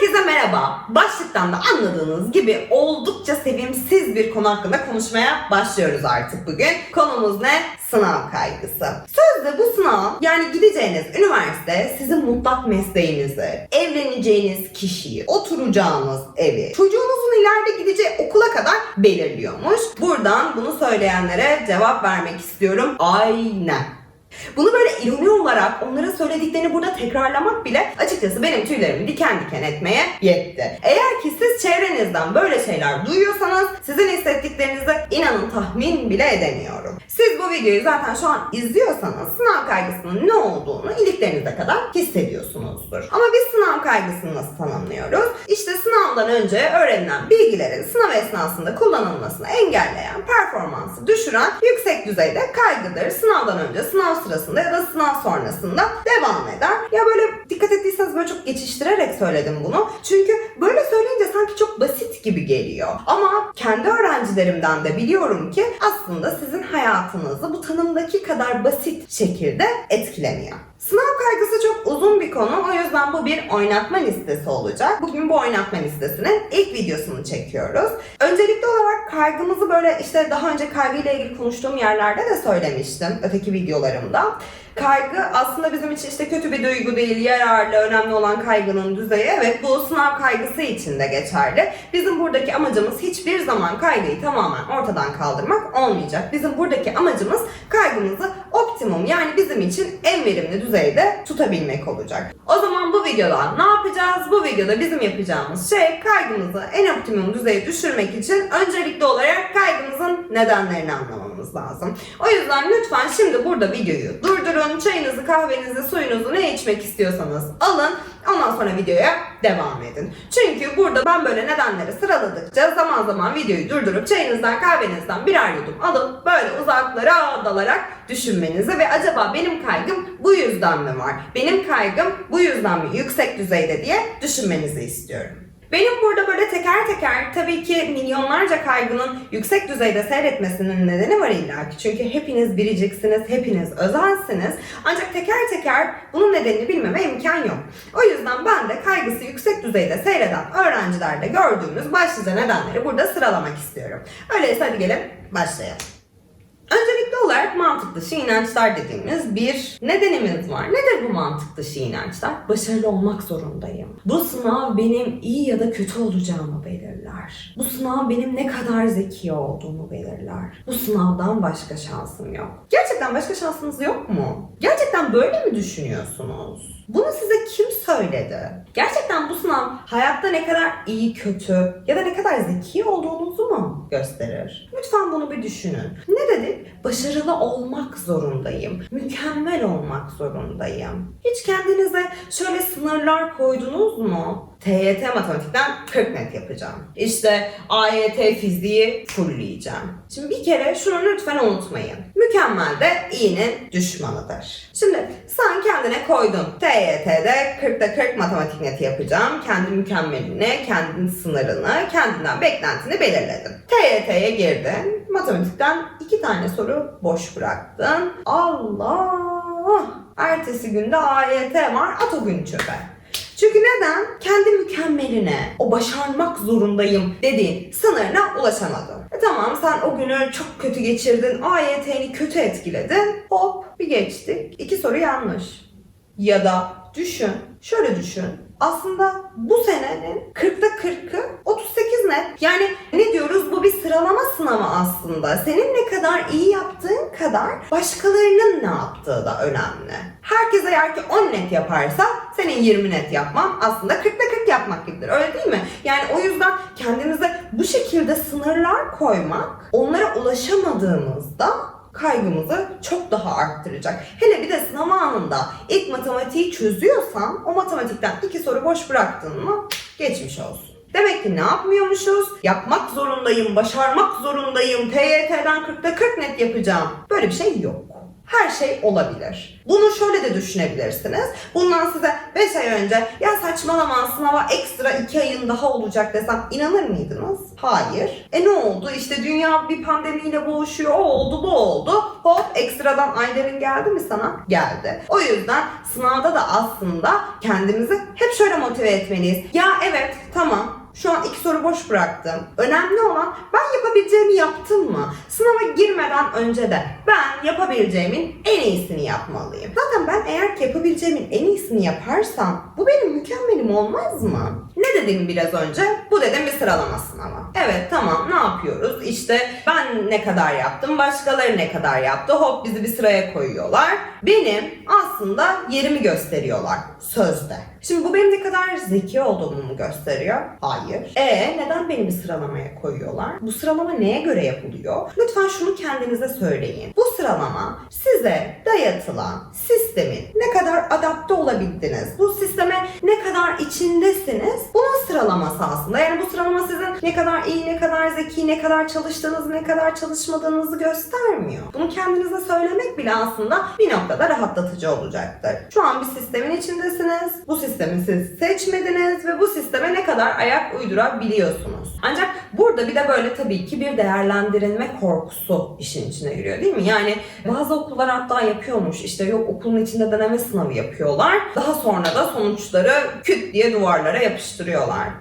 Herkese merhaba. Başlıktan da anladığınız gibi oldukça sevimsiz bir konu hakkında konuşmaya başlıyoruz artık bugün. Konumuz ne? Sınav kaygısı. Sözde bu sınav yani gideceğiniz üniversite sizin mutlak mesleğinizi, evleneceğiniz kişiyi, oturacağınız evi, çocuğunuzun ileride gideceği okula kadar belirliyormuş. Buradan bunu söyleyenlere cevap vermek istiyorum. Aynen. Bunu böyle ironi olarak onların söylediklerini burada tekrarlamak bile açıkçası benim tüylerimi diken diken etmeye yetti. Eğer ki siz çevrenizden böyle şeyler duyuyorsanız sizin hissettiklerinizi inanın tahmin bile edemiyorum. Siz bu videoyu zaten şu an izliyorsanız sınav kaygısının ne olduğunu iliklerinize kadar hissediyorsunuzdur. Ama biz sınav kaygısını nasıl tanımlıyoruz? İşte sınavdan önce öğrenilen bilgilerin sınav esnasında kullanılmasını engelleyen, performansı düşüren yüksek düzeyde kaygıdır. Sınavdan önce, sınav sırasında ya da sınav sonrasında devam eder. Ya böyle dikkat ettiyseniz böyle çok geçiştirerek söyledim bunu. Çünkü böyle söyleyince sanki çok basit gibi geliyor. Ama kendi öğrencilerimden de biliyorum ki aslında sizin hayatınızı bu tanımdaki kadar basit şekilde etkilemiyor. Sınav kaygısı çok uzun bir konu. O yüzden bu bir oynatma listesi olacak. Bugün bu oynatma listesinin ilk videosunu çekiyoruz. Öncelikli olarak kaygımızı böyle işte daha önce kaygıyla ilgili konuştuğum yerlerde de söylemiştim. Öteki videolarımda. Kaygı aslında bizim için işte kötü bir duygu değil, yararlı, önemli olan kaygının düzeyi. Evet bu sınav kaygısı için de geçerli. Bizim buradaki amacımız hiçbir zaman kaygıyı tamamen ortadan kaldırmak olmayacak. Bizim buradaki amacımız kaygımızı optimum yani bizim için en verimli düzeyde tutabilmek olacak. O zaman bu videoda ne yapacağız? Bu videoda bizim yapacağımız şey kaygımızı en optimum düzeye düşürmek için öncelikli olarak kaygımızın nedenlerini anlamamız lazım. O yüzden lütfen şimdi burada videoyu durdurun. Çayınızı, kahvenizi, suyunuzu ne içmek istiyorsanız alın. Ondan sonra videoya devam edin. Çünkü burada ben böyle nedenleri sıraladıkça zaman zaman videoyu durdurup çayınızdan, kahvenizden birer yudum alıp böyle uzaklara dalarak düşünmenizi ve acaba benim kaygım bu yüzden mi var? Benim kaygım bu yüzden mi yüksek düzeyde diye düşünmenizi istiyorum. Benim burada böyle teker teker tabii ki milyonlarca kaygının yüksek düzeyde seyretmesinin nedeni var illa ki. Çünkü hepiniz biriciksiniz, hepiniz özelsiniz. Ancak teker teker bunun nedenini bilmeme imkan yok. O yüzden ben de kaygısı yüksek düzeyde seyreden öğrencilerde gördüğümüz başlıca nedenleri burada sıralamak istiyorum. Öyleyse hadi gelin başlayalım. Öncelikli olarak mantık dışı inançlar dediğimiz bir nedenimiz var. Nedir bu mantık dışı inançlar? Başarılı olmak zorundayım. Bu sınav benim iyi ya da kötü olacağımı belirler. Bu sınav benim ne kadar zeki olduğumu belirler. Bu sınavdan başka şansım yok. Gerçekten başka şansınız yok mu? Gerçekten böyle mi düşünüyorsunuz? Bunu size kim söyledi? Gerçekten bu sınav hayatta ne kadar iyi kötü ya da ne kadar zeki olduğunuzu mu gösterir? Lütfen bunu bir düşünün. Ne dedik? Başarılı olmak zorundayım. Mükemmel olmak zorundayım. Hiç kendinize şöyle sınırlar koydunuz mu? TYT matematikten 40 net yapacağım. İşte AYT fiziği fullleyeceğim. Şimdi bir kere şunu lütfen unutmayın. Mükemmel de iyinin düşmanıdır. Şimdi sen kendine koydun. TYT'de 40'ta 40 matematik neti yapacağım. Kendi mükemmelini, kendi sınırını, kendinden beklentini belirledin. TYT'ye girdin. Matematikten iki tane soru boş bıraktın. Allah! Ertesi günde AYT var. At o gün çöpe. Çünkü neden? Kendi mükemmeline, o başarmak zorundayım dediğin sınırına ulaşamadın. E tamam sen o günü çok kötü geçirdin, AYT'ni kötü etkiledin. Hop bir geçtik. İki soru yanlış. Ya da düşün, şöyle düşün. Aslında bu senenin 40'ta 40'ı 38 net. Yani ne diyoruz bu bir sıralama sınavı aslında. Senin ne kadar iyi yaptığın kadar başkalarının ne yaptığı da önemli. Herkes eğer ki 10 net yaparsa senin 20 net yapman aslında 40'ta 40 yapmak gibidir. Öyle değil mi? Yani o yüzden kendimize bu şekilde sınırlar koymak onlara ulaşamadığımızda kaygımızı çok daha arttıracak. Hele bir de sınav anında ilk matematiği çözüyorsan o matematikten iki soru boş bıraktın mı geçmiş olsun. Demek ki ne yapmıyormuşuz? Yapmak zorundayım, başarmak zorundayım, TYT'den 40'ta 40 net yapacağım. Böyle bir şey yok. Her şey olabilir. Bunu şöyle de düşünebilirsiniz. Bundan size 5 ay önce ya saçmalama sınava ekstra 2 ayın daha olacak desem inanır mıydınız? Hayır. E ne oldu? İşte dünya bir pandemiyle boğuşuyor. O oldu bu oldu. Hop ekstradan ayların geldi mi sana? Geldi. O yüzden sınavda da aslında kendimizi hep şöyle motive etmeliyiz. Ya evet tamam şu an iki soru boş bıraktım. Önemli olan ben yapabileceğimi yaptım mı? Sınava girmeden önce de ben yapabileceğimin en iyisini yapmalıyım. Zaten ben eğer yapabileceğimin en iyisini yaparsam bu benim mükemmelim olmaz mı? Ne dedim biraz önce? Bu dedim bir sıralama sınavı. Evet tamam ne yapıyoruz? İşte ben ne kadar yaptım, başkaları ne kadar yaptı. Hop bizi bir sıraya koyuyorlar. Benim aslında yerimi gösteriyorlar sözde. Şimdi bu benim ne kadar zeki olduğumu mu gösteriyor? Hayır. E neden beni bir sıralamaya koyuyorlar? Bu sıralama neye göre yapılıyor? Lütfen şunu kendinize söyleyin. Bu sıralama size dayatılan sistemin ne kadar adapte olabildiniz, bu sisteme ne kadar içindesiniz bunun sıralaması aslında. Yani bu sıralama sizin ne kadar iyi, ne kadar zeki, ne kadar çalıştığınızı, ne kadar çalışmadığınızı göstermiyor. Bunu kendinize söylemek bile aslında bir noktada rahatlatıcı olacaktır. Şu an bir sistemin içindesiniz. Bu sistemi siz seçmediniz ve bu sisteme ne kadar ayak uydurabiliyorsunuz. Ancak burada bir de böyle tabii ki bir değerlendirilme korkusu işin içine giriyor değil mi? Yani bazı okullar hatta yapıyormuş. İşte yok okulun içinde deneme sınavı yapıyorlar. Daha sonra da sonuçları küt diye duvarlara yapıştırıyorlar.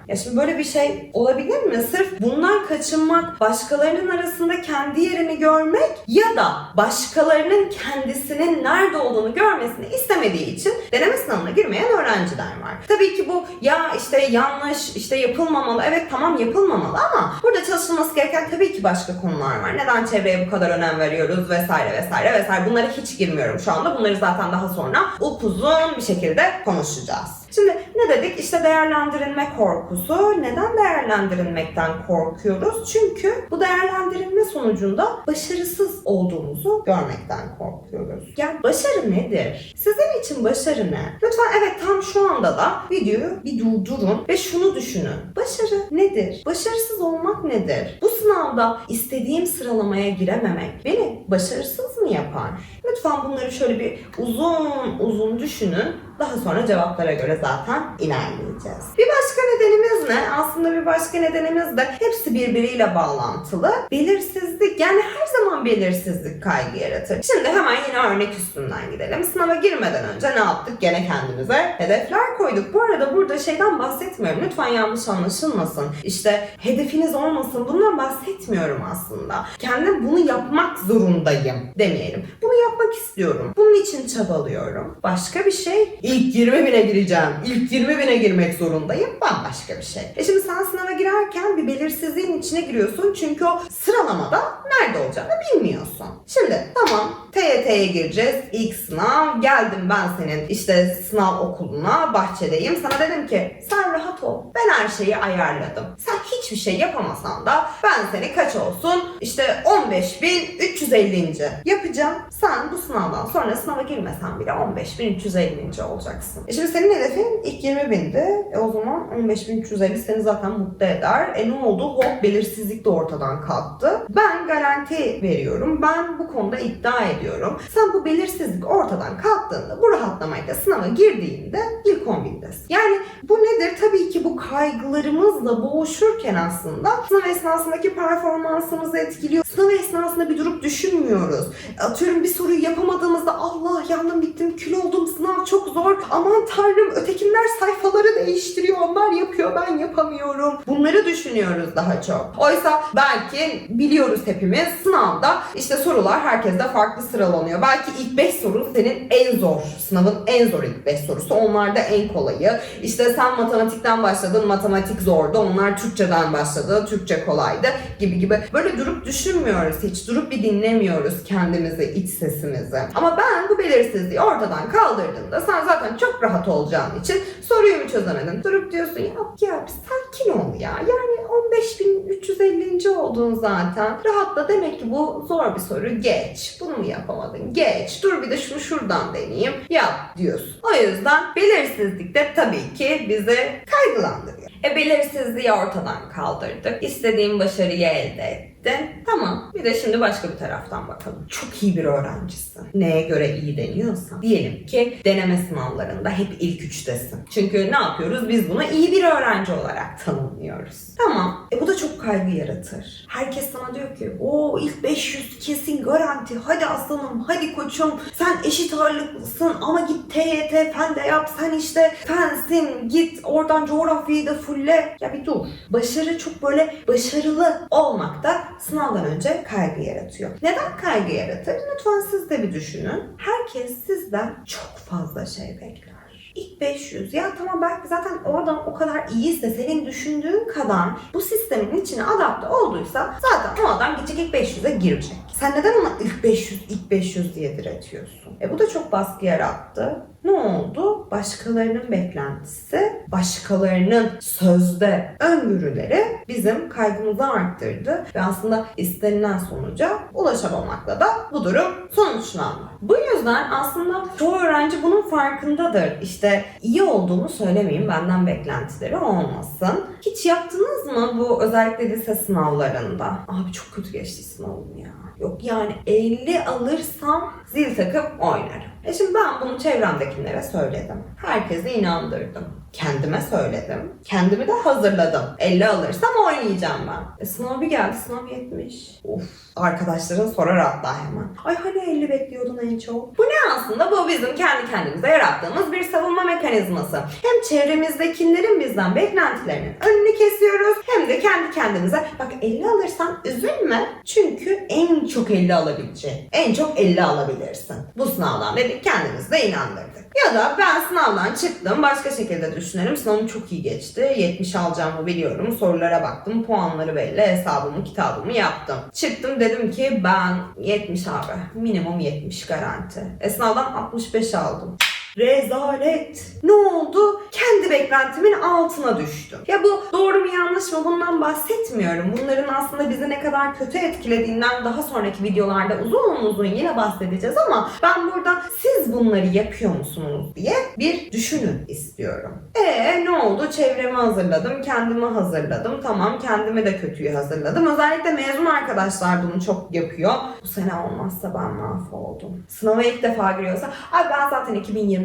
Ya şimdi böyle bir şey olabilir mi? Sırf bundan kaçınmak, başkalarının arasında kendi yerini görmek ya da başkalarının kendisinin nerede olduğunu görmesini istemediği için deneme sınavına girmeyen öğrenciler var. Tabii ki bu ya işte yanlış, işte yapılmamalı. Evet tamam yapılmamalı ama burada çalışılması gereken tabii ki başka konular var. Neden çevreye bu kadar önem veriyoruz vesaire vesaire vesaire. Bunlara hiç girmiyorum şu anda. Bunları zaten daha sonra upuzun bir şekilde konuşacağız. Şimdi ne dedik? İşte değerlendirilme korkusu. Neden değerlendirilmekten korkuyoruz? Çünkü bu değerlendirilme sonucunda başarısız olduğumuzu görmekten korkuyoruz. Yani başarı nedir? Sizin için başarı ne? Lütfen evet tam şu anda da videoyu bir durdurun ve şunu düşünün. Başarı nedir? Başarısız olmak nedir? Bu sınavda istediğim sıralamaya girememek beni başarısız mı yapar? Lütfen bunları şöyle bir uzun uzun düşünün. Daha sonra cevaplara göre zaten ilerleyeceğiz. Bir başka nedenimiz ne? Aslında bir başka nedenimiz de hepsi birbiriyle bağlantılı. Belirsizlik yani her zaman belirsizlik kaygı yaratır. Şimdi hemen yine örnek üstünden gidelim. Sınava girmeden önce ne yaptık? Gene kendimize hedefler koyduk. Bu arada burada şeyden bahsetmiyorum. Lütfen yanlış anlaşılmasın. İşte hedefiniz olmasın. Bundan bahsetmiyorum aslında. Kendim bunu yapmak zorundayım demeyelim. Bunu yapmak istiyorum. Bunun için çabalıyorum. Başka bir şey ilk 20 bine gireceğim. İlk 20 bine girmek zorundayım. Bambaşka bir şey. E şimdi sen sınava girerken bir belirsizliğin içine giriyorsun. Çünkü o sıralamada nerede olacağını bilmiyorsun. Şimdi tamam TYT'ye gireceğiz. İlk sınav. Geldim ben senin işte sınav okuluna. Bahçedeyim. Sana dedim ki sen rahat ol. Ben her şeyi ayarladım. Sen hiçbir şey yapamasan da ben seni kaç olsun? İşte 15.350. yapacağım. Sen bu sınavdan sonra sınava girmesen bile 15.350. olacaksın. E şimdi senin hedefin ilk 20 bindi. E o zaman 15.350 seni zaten mutlu eder. E ne oldu? Hop belirsizlik de ortadan kalktı. Ben garanti veriyorum. Ben bu konuda iddia ediyorum. Sen bu belirsizlik ortadan kalktığında bu rahatlamayla sınava girdiğinde ilk 10 bindesin. Yani bu nedir? Tabii ki bu kaygılarımızla boğuşurken aslında sınav esnasındaki performansımızı etkiliyor. Sınav esnasında bir durup düşünmüyoruz. Atıyorum bir soruyu yapamadığımızda Allah yandım bittim kül oldum sınav çok zor. Aman tanrım ötekiler sayfaları değiştiriyor onlar yapıyor ben yapamıyorum. Bunları düşünüyoruz daha çok. Oysa belki biliyoruz hepimiz sınavda işte sorular herkeste farklı sıralanıyor. Belki ilk 5 soru senin en zor sınavın en zor ilk 5 sorusu. Onlar da en kolayı. İşte sen matematikten başladın matematik zordu. Onlar Türkçeden başladı. Türkçe kolaydı gibi gibi. Böyle durup düşünmüyoruz hiç. Durup bir dinlemiyoruz kendimizi, iç sesimizi. Ama ben bu belirsizliği ortadan kaldırdığımda sen zaten çok rahat olacağın için soruyu mu çözemedin? Durup diyorsun ya ya sakin ol ya. Yani 15.350. oldun zaten. Rahatla demek ki bu zor bir soru. Geç. Bunu mu yapamadın? Geç. Dur bir de şunu şuradan deneyeyim. Yap diyorsun. O yüzden belirsizlik de tabii ki bizi kaygılandırıyor. E belirsizliği ortadan kaldırdık. İstediğin başarıyı elde ettin. Tamam. Bir de şimdi başka bir taraftan bakalım. Çok iyi bir öğrencisin. Neye göre iyi deniyorsa. Diyelim ki deneme sınavlarında hep ilk üçtesin. Çünkü ne yapıyoruz? Biz bunu iyi bir öğrenci olarak tanımlıyoruz. Tamam. E bu da çok kaygı yaratır. Herkes sana diyor ki o ilk 500 kesin garanti. Hadi aslanım, hadi koçum. Sen eşit ağırlıklısın ama git TYT fen de yap. Sen işte fensin. Git oradan coğrafyayı da fulle. Ya bir dur. Başarı çok böyle başarılı olmak da sınavdan önce kaygı yaratıyor. Neden kaygı yaratır? Lütfen siz de bir düşünün. Herkes sizden çok fazla şey bekler. İlk 500 ya tamam belki zaten o adam o kadar iyiyse senin düşündüğün kadar bu sistemin içine adapte olduysa zaten o adam gidecek ilk 500'e girecek. Sen neden ona ilk 500 ilk 500 diye diretiyorsun? E bu da çok baskı yarattı. Ne oldu? Başkalarının beklentisi, başkalarının sözde öngörüleri bizim kaygımızı arttırdı ve aslında istenilen sonuca ulaşamamakla da bu durum sonuçlandı. Bu yüzden aslında çoğu öğrenci bunun farkındadır. İşte iyi olduğumu söylemeyeyim, benden beklentileri olmasın. Hiç yaptınız mı bu özellikle lise sınavlarında? Abi çok kötü geçti sınavım ya. Yok yani 50 alırsam zil takıp oynarım. E şimdi ben bunu çevremdekilere söyledim. Herkese inandırdım. Kendime söyledim. Kendimi de hazırladım. 50 alırsam oynayacağım ben. E sınav bir geldi sınav 70. Of. Arkadaşların sorar hatta hemen. Ay hani 50 bekliyordun en çok. Bu ne aslında? Bu bizim kendi kendimize yarattığımız bir savunma mekanizması. Hem çevremizdekilerin bizden beklentilerinin önünü kesiyoruz hem de kendi kendimize bak 50 alırsan üzülme. Çünkü en çok 50 alabileceğin. En çok 50 alabilirsin. Bu sınavdan dedik kendimizi de inandırdık. Ya da ben sınavdan çıktım başka şekilde düşünelim. Sınavım çok iyi geçti. 70 alacağımı biliyorum. Sorulara baktım. Puanları belli. Hesabımı kitabımı yaptım. Çıktım dedim ki ben 70 abi. Minimum 70 garanti. E sınavdan 65 aldım. Rezalet. Ne oldu? Kendi beklentimin altına düştüm. Ya bu doğru mu yanlış mı bundan bahsetmiyorum. Bunların aslında bizi ne kadar kötü etkilediğinden daha sonraki videolarda uzun uzun yine bahsedeceğiz ama ben burada siz bunları yapıyor musunuz diye bir düşünün istiyorum. E ne oldu? Çevremi hazırladım, kendimi hazırladım. Tamam kendimi de kötüyü hazırladım. Özellikle mezun arkadaşlar bunu çok yapıyor. Bu sene olmazsa ben mahvoldum. Sınava ilk defa giriyorsa ay ben zaten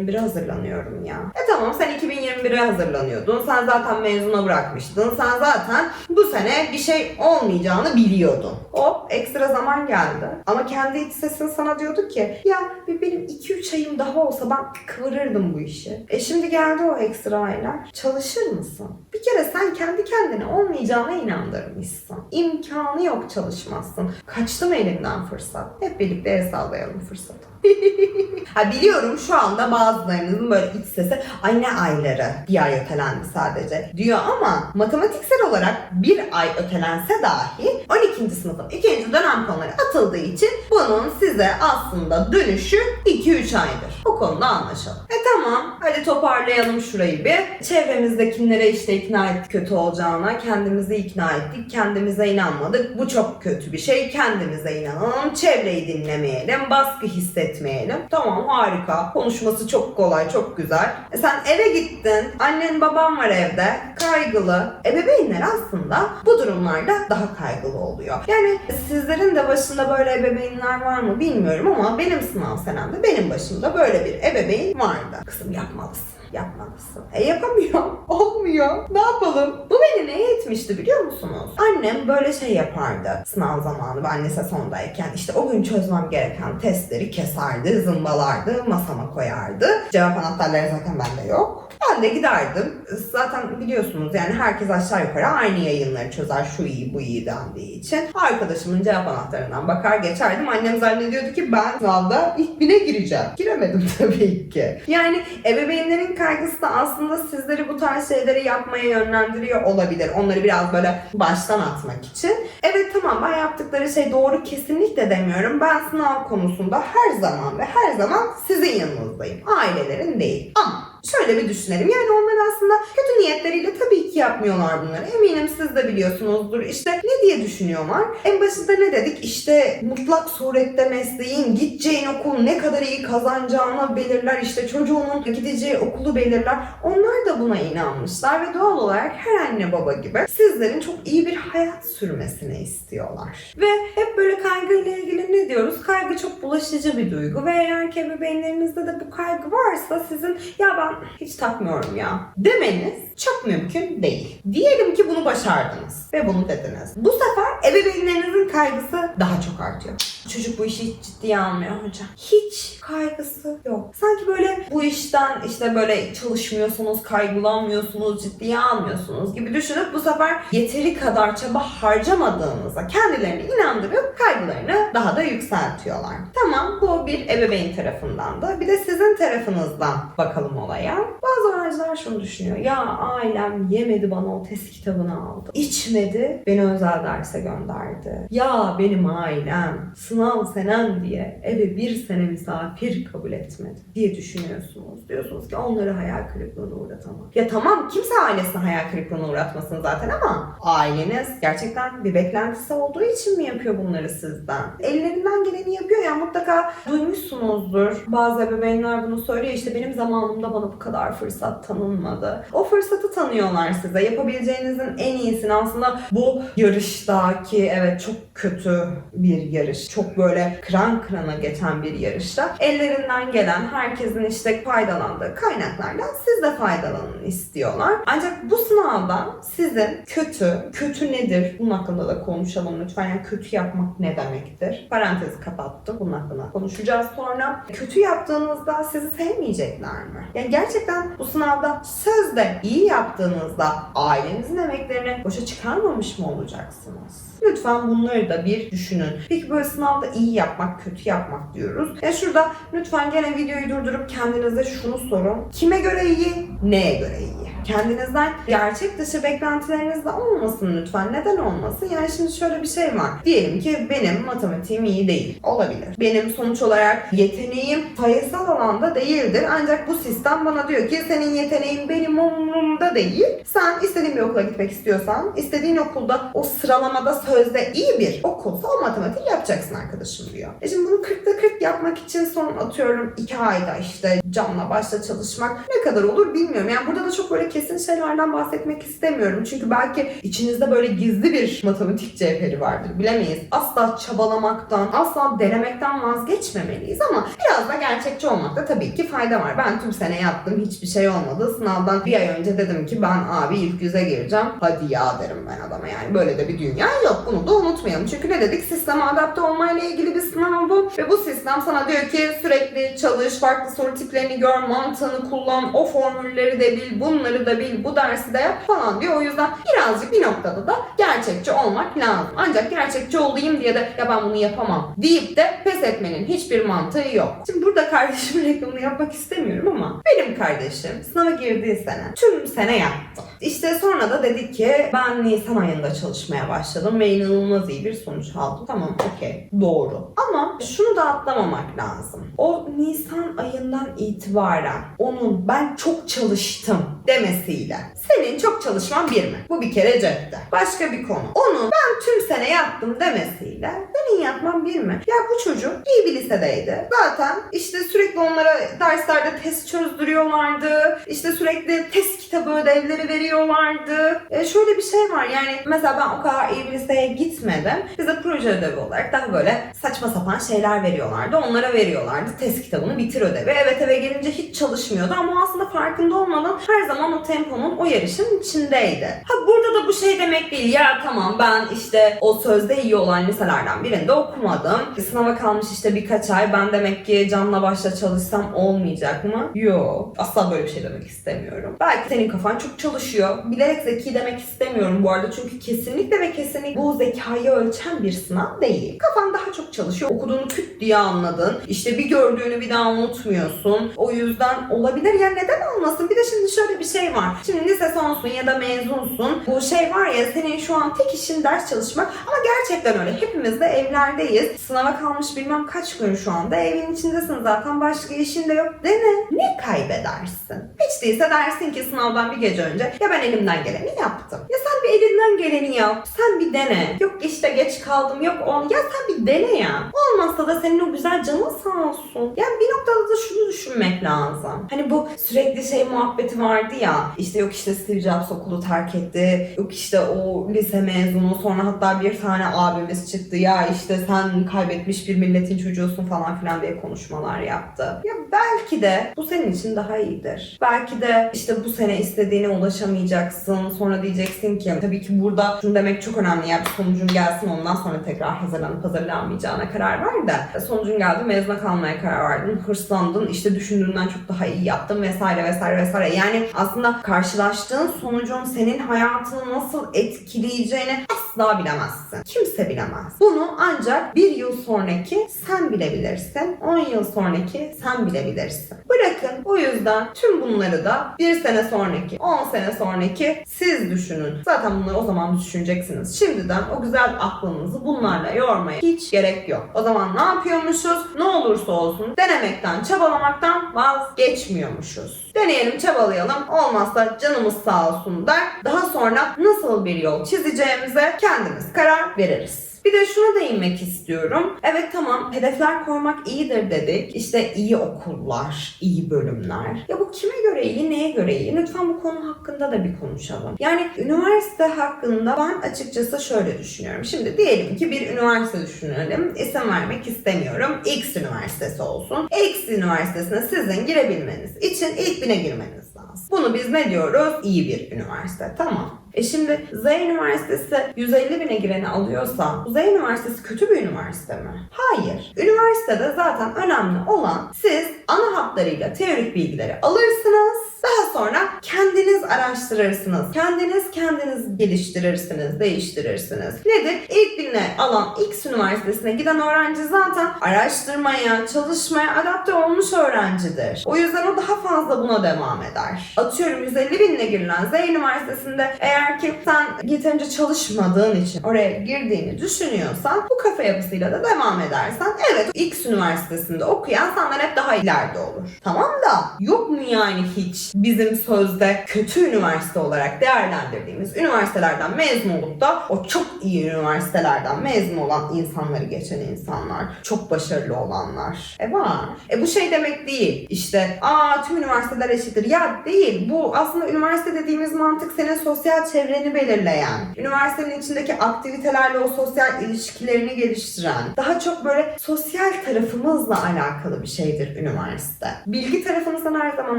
2021'e hazırlanıyorum ya. E tamam sen 2021'e hazırlanıyordun. Sen zaten mezuna bırakmıştın. Sen zaten bu sene bir şey olmayacağını biliyordun. Hop ekstra zaman geldi. Ama kendi iç sesin sana diyordu ki ya bir benim 2-3 ayım daha olsa ben kıvırırdım bu işi. E şimdi geldi o ekstra aylar. Çalışır mısın? Bir kere sen kendi kendine olmayacağına inandırmışsın. İmkanı yok çalışmazsın. Kaçtı mı elinden fırsat? Hep birlikte el sallayalım fırsatı. ha biliyorum şu anda bazılarınızın böyle iç sesi ay ne ayları bir ay ötelendi sadece diyor ama matematiksel olarak bir ay ötelense dahi 12. sınıfın 2. dönem konuları atıldığı için bunun size aslında dönüşü 2-3 aydır. O konuda anlaşalım. E tamam hadi toparlayalım şurayı bir. Çevremizdekilere işte ikna ettik kötü olacağına kendimizi ikna ettik kendimize inanmadık. Bu çok kötü bir şey kendimize inanalım çevreyi dinlemeyelim baskı hissetmeyelim. Tamam harika konuşması çok kolay çok güzel. E sen eve gittin annen baban var evde kaygılı. Ebeveynler aslında bu durumlarda daha kaygılı oluyor. Yani sizlerin de başında böyle ebeveynler var mı bilmiyorum ama benim sınav senemde benim başımda böyle bir ebeveyn vardı. Kızım yapmalısın yapmalısın. E yapamıyorum. Olmuyor. Ne yapalım? Bu beni neye etmişti biliyor musunuz? Annem böyle şey yapardı sınav zamanı ben lise sondayken. işte o gün çözmem gereken testleri keserdi, zımbalardı, masama koyardı. Cevap anahtarları zaten bende yok. Ben de giderdim. Zaten biliyorsunuz yani herkes aşağı yukarı aynı yayınları çözer. Şu iyi bu iyi dendiği için. Arkadaşımın cevap anahtarından bakar geçerdim. Annem zannediyordu ki ben sınavda ilk bine gireceğim. Giremedim tabii ki. Yani ebeveynlerin kaygısı da aslında sizleri bu tarz şeyleri yapmaya yönlendiriyor olabilir. Onları biraz böyle baştan atmak için. Evet tamam ben yaptıkları şey doğru kesinlikle demiyorum. Ben sınav konusunda her zaman ve her zaman sizin yanınızdayım. Ailelerin değil. Ama şöyle bir düşünelim. Yani onlar aslında kötü niyetleriyle tabii ki yapmıyorlar bunları. Eminim siz de biliyorsunuzdur. İşte ne diye düşünüyorlar? En başında ne dedik? İşte mutlak surette mesleğin, gideceğin okul ne kadar iyi kazanacağını belirler. İşte çocuğunun gideceği okulu belirler. Onlar da buna inanmışlar ve doğal olarak her anne baba gibi sizlerin çok iyi bir hayat sürmesini istiyorlar. Ve hep böyle kaygıyla ilgili ne diyoruz? Kaygı çok bulaşıcı bir duygu ve eğer ki ebeveynlerinizde de bu kaygı varsa sizin ya ben hiç takmıyorum ya demeniz çok mümkün değil. Diyelim ki bunu başardınız ve bunu dediniz. Bu sefer ebeveynlerinizin kaygısı daha çok artıyor. Çocuk bu işi hiç ciddiye almıyor hocam. Hiç kaygısı yok. Sanki böyle bu işten işte böyle çalışmıyorsunuz, kaygılanmıyorsunuz, ciddiye almıyorsunuz gibi düşünüp bu sefer yeteri kadar çaba harcamadığınıza kendilerini inandırıp kaygılarını daha da yükseltiyorlar. Tamam bu bir ebeveyn tarafından da. Bir de sizin tarafınızdan bakalım olaya. Bazı öğrenciler şunu düşünüyor. Ya ailem yemedi bana o test kitabını aldı. İçmedi beni özel derse gönderdi. Ya benim ailem sınav senem diye eve bir sene misafir kabul etmedi diye düşünüyorsunuz. Diyorsunuz ki onları hayal kırıklığına uğratamam. Ya tamam kimse ailesini hayal kırıklığına uğratmasın zaten ama aileniz gerçekten bir beklentisi olduğu için mi yapıyor bunları sizden? Ellerinden geleni yapıyor ya mutlaka duymuşsunuzdur. Bazı ebeveynler bunu söylüyor işte benim zamanımda bana bu kadar fırsat tanınmadı. O fırsatı tanıyorlar size. Yapabileceğinizin en iyisini aslında bu yarıştaki evet çok kötü bir yarış. Çok böyle kıran kırana geçen bir yarışta ellerinden gelen herkesin işte faydalandığı kaynaklardan siz de faydalanın istiyorlar. Ancak bu sınavda sizin kötü, kötü nedir? Bunun hakkında da konuşalım lütfen. Yani kötü yapmak ne demektir? Parantezi kapattım. Bunun hakkında konuşacağız sonra. Kötü yaptığınızda sizi sevmeyecekler mi? Yani gerçekten bu sınavda sözde iyi yaptığınızda ailenizin emeklerini boşa çıkarmamış mı olacaksınız? Lütfen bunları da bir düşünün. Peki böyle sınavda iyi yapmak, kötü yapmak diyoruz. Ya şurada lütfen gene videoyu durdurup kendinize şunu sorun. Kime göre iyi, neye göre iyi? Kendinizden gerçek dışı beklentileriniz de olmasın lütfen. Neden olmasın? Yani şimdi şöyle bir şey var. Diyelim ki benim matematiğim iyi değil. Olabilir. Benim sonuç olarak yeteneğim sayısal alanda değildir. Ancak bu sistem bana diyor ki senin yeteneğin benim umurumda değil. Sen istediğin bir okula gitmek istiyorsan, istediğin okulda o sıralamada sözde iyi bir okulsa o matematik yapacaksın arkadaşım diyor. E şimdi bunu 40'ta 40 yapmak için son atıyorum 2 ayda işte canla başla çalışmak ne kadar olur bilmiyorum. Yani burada da çok böyle kesin şeylerden bahsetmek istemiyorum. Çünkü belki içinizde böyle gizli bir matematik cevheri vardır. Bilemeyiz. Asla çabalamaktan, asla denemekten vazgeçmemeliyiz ama biraz da gerçekçi olmakta tabii ki fayda var. Ben tüm sene yaptım. Hiçbir şey olmadı. Sınavdan bir ay önce dedim ki ben abi ilk yüze gireceğim. Hadi ya derim ben adama yani. Böyle de bir dünya yok. Bunu da unutmayalım. Çünkü ne dedik? Sisteme adapte olmayla ilgili bir sınav bu. Ve bu sistem sana diyor ki sürekli çalış, farklı soru tiplerini gör, mantığını kullan, o formülleri de bil, bunları bil, bu dersi de yap falan diyor. O yüzden birazcık bir noktada da gerçekçi olmak lazım. Ancak gerçekçi olayım diye de ya ben bunu yapamam deyip de pes etmenin hiçbir mantığı yok. Şimdi burada kardeşimin reklamını yapmak istemiyorum ama benim kardeşim sınava girdiği sene tüm sene yaptı. İşte sonra da dedi ki ben Nisan ayında çalışmaya başladım ve inanılmaz iyi bir sonuç aldım. Tamam okey doğru. Ama şunu da atlamamak lazım. O Nisan ayından itibaren onun ben çok çalıştım demesiyle senin çok çalışman bir mi? Bu bir kere cepte. Başka bir konu. Onun ben tüm sene yaptım demesiyle senin yapman bir mi? Ya bu çocuk iyi bir lisedeydi. Zaten işte sürekli onlara derslerde test çözdürüyorlardı. İşte sürekli test kitabı ödevleri veriyorlardı. E şöyle bir şey var yani mesela ben o kadar iyi bir liseye gitmedim. Bize proje ödevi olarak daha böyle saçma sapan şeyler veriyorlardı. Onlara veriyorlardı. Test kitabını bitir ödevi. Evet eve gelince hiç çalışmıyordu ama aslında farkında olmadan her zaman o temponun o yarışın içindeydi. Ha burada da bu şey demek değil. Ya tamam ben işte o sözde iyi olan liselerden birinde okumadım. Sınava kalmış işte birkaç ay. Ben demek ki canla başla çalışsam olmayacak mı? Yok. Asla böyle bir şey demek istemiyorum. Belki senin kafan çok çalışıyor. Bilerek zeki demek istemiyorum bu arada. Çünkü kesinlikle ve kesinlikle bu zekayı ölçen bir sınav değil. Kafan daha çok çalışıyor. Okuduğunu küt diye anladın. İşte bir gördüğünü bir daha unutmuyorsun. O yüzden olabilir. Ya neden olmasın? Bir de şimdi şöyle bir şey var. Şimdi lise sonsun ya da mezunsun. Bu şey var ya senin şu an tek işin ders çalışmak ama gerçekten öyle. Hepimiz de evlerdeyiz. Sınava kalmış bilmem kaç gün şu anda. Evin içindesin zaten başka işin de yok. Dene. Ne kaybedersin? Hiç değilse dersin ki sınavdan bir gece önce ya ben elimden geleni yaptım. Ya sen bir elinden geleni yap. Sen bir dene. Yok işte geç kaldım yok on. Ya sen bir dene ya. Olmazsa da senin o güzel canın sağ olsun. Yani bir noktada da şunu düşünmek lazım. Hani bu sürekli şey muhabbeti vardı ya. İşte yok işte Steve Jobs okulu terk etti. Yok işte o lise mezunu sonra hatta bir tane abimiz çıktı. Ya işte sen kaybetmiş bir milletin çocuğusun falan filan diye konuşmalar yaptı. Ya belki de bu senin için daha iyidir. Belki de işte bu sene istediğine ulaşamayacaksın. Sonra diyeceksin ki tabii ki burada şunu demek çok önemli. Ya bir sonucun gelsin ondan sonra tekrar hazırlanıp hazırlanmayacağına karar ver de. Sonucun geldi mezuna kalmaya karar verdin. Hırslandın işte düşündüğünden çok daha iyi yaptın vesaire vesaire vesaire. Yani aslında karşılaştığın sonucun senin hayatını nasıl etkileyeceğini asla bilemezsin. Kimse bilemez. Bunu ancak bir yıl sonraki sen bilebilirsin. 10 yıl sonraki sen bilebilirsin. Bırakın o yüzden tüm bunları da bir sene sonraki, 10 sene sonraki siz düşünün. Zaten bunları o zaman düşüneceksiniz. Şimdiden o güzel aklınızı bunlarla yormaya hiç gerek yok. O zaman ne yapıyormuşuz? Ne olursa olsun denemekten, çabalamaktan vazgeçmiyormuşuz. Deneyelim, çabalayalım. Olmazsa canımız sağ olsun der. Daha sonra nasıl bir yol çizeceğimize kendimiz karar veririz. Bir de şuna değinmek istiyorum. Evet tamam hedefler koymak iyidir dedik. İşte iyi okullar, iyi bölümler. Ya bu kime göre iyi, neye göre iyi? Lütfen bu konu hakkında da bir konuşalım. Yani üniversite hakkında ben açıkçası şöyle düşünüyorum. Şimdi diyelim ki bir üniversite düşünelim. İsim vermek istemiyorum. X üniversitesi olsun. X üniversitesine sizin girebilmeniz için ilk bine girmeniz lazım. Bunu biz ne diyoruz? İyi bir üniversite. Tamam. E şimdi Z Üniversitesi 150 bine gireni alıyorsa Z Üniversitesi kötü bir üniversite mi? Hayır. Üniversitede zaten önemli olan siz ana hatlarıyla teorik bilgileri alırsınız. Daha sonra kendiniz araştırırsınız. Kendiniz kendiniz geliştirirsiniz, değiştirirsiniz. Nedir? İlk bine alan X üniversitesine giden öğrenci zaten araştırmaya, çalışmaya adapte olmuş öğrencidir. O yüzden o daha fazla buna devam eder. Atıyorum 150 binle girilen Z üniversitesinde eğer sen yeterince çalışmadığın için oraya girdiğini düşünüyorsan bu kafa yapısıyla da devam edersen evet X üniversitesinde okuyan senden hep daha ileride olur. Tamam da yok mu yani hiç bizim sözde kötü üniversite olarak değerlendirdiğimiz üniversitelerden mezun olup da o çok iyi üniversitelerden mezun olan insanları geçen insanlar, çok başarılı olanlar. E var. E bu şey demek değil. İşte aa tüm üniversiteler eşittir. Ya değil. Bu aslında üniversite dediğimiz mantık senin sosyal çevreni belirleyen, üniversitenin içindeki aktivitelerle o sosyal ilişkilerini geliştiren, daha çok böyle sosyal tarafımızla alakalı bir şeydir üniversite. Bilgi tarafını sen her zaman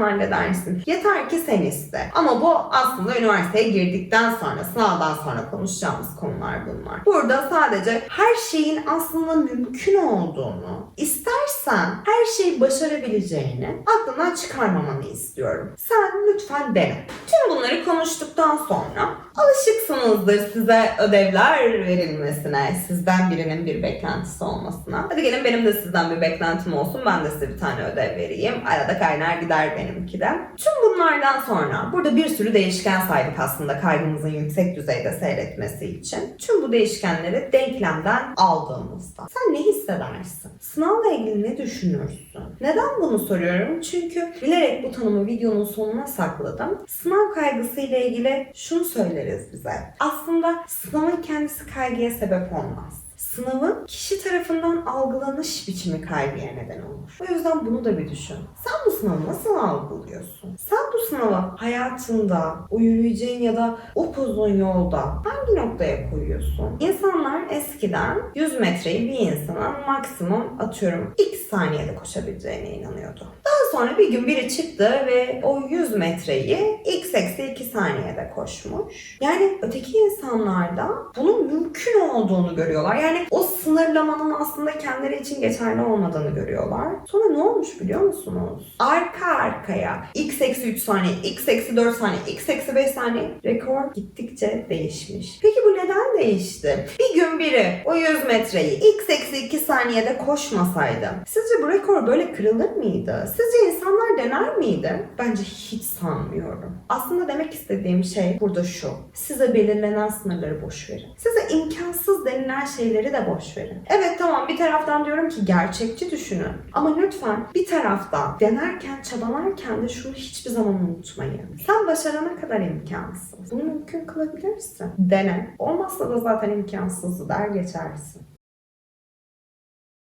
halledersin. Yeter ki sen iste. Ama bu aslında üniversiteye girdikten sonra, sınavdan sonra konuşacağımız konular bunlar. Burada sadece her şeyin aslında mümkün olduğunu, istersen her şeyi başarabileceğini aklından çıkarmamanı istiyorum. Sen lütfen dene. Tüm bunları konuştuktan sonra alışıksınızdır size ödevler verilmesine, sizden birinin bir beklentisi olmasına. Hadi gelin benim de sizden bir beklentim olsun. Ben de size bir tane ödev vereyim. Arada kaynar gider benimki de. Tüm bunlardan sonra burada bir sürü değişken saydık aslında kaygımızın yüksek düzeyde seyretmesi için. Tüm bu değişkenleri denklemden aldığımızda sen ne hissedersin? Sınavla ilgili ne düşünürsün? Neden bunu soruyorum? Çünkü bilerek bu tanımı videonun sonuna sakladım. Sınav kaygısı ile ilgili şunu söyleriz bize. Aslında sınavın kendisi kaygıya sebep olmaz. Sınavın kişi tarafından algılanış biçimi kaygıya neden olur. O yüzden bunu da bir düşün. Sen bu sınavı nasıl algılıyorsun? Sen bu sınavı hayatında, o yürüyeceğin ya da upuzun yolda hangi noktaya koyuyorsun? İnsanlar eskiden 100 metreyi bir insanın maksimum atıyorum x saniyede koşabileceğine inanıyordu. Daha sonra bir gün biri çıktı ve o 100 metreyi x eksi 2 saniyede koşmuş. Yani öteki insanlarda bunun mümkün olduğunu görüyorlar. Yani o sınırlamanın aslında kendileri için geçerli olmadığını görüyorlar. Sonra ne olmuş biliyor musunuz? Arka arkaya x eksi 3 saniye, x eksi 4 saniye, x eksi 5 saniye rekor gittikçe değişmiş. Peki bu neden değişti? Bir gün biri o 100 metreyi x eksi 2 saniyede koşmasaydı sizce bu rekor böyle kırılır mıydı? Sizce insanlar dener miydi? Bence hiç sanmıyorum. Aslında demek istediğim şey burada şu. Size belirlenen sınırları boş verin. Size imkansız denilen şeyleri de boş verin. Evet tamam bir taraftan diyorum ki gerçekçi düşünün. Ama lütfen bir taraftan denerken, çabalarken de şunu hiçbir zaman unutmayın. Sen başarana kadar imkansız. Bunu mümkün kılabilirsin. Dene. Olmazsa da zaten imkansızdı der geçersin.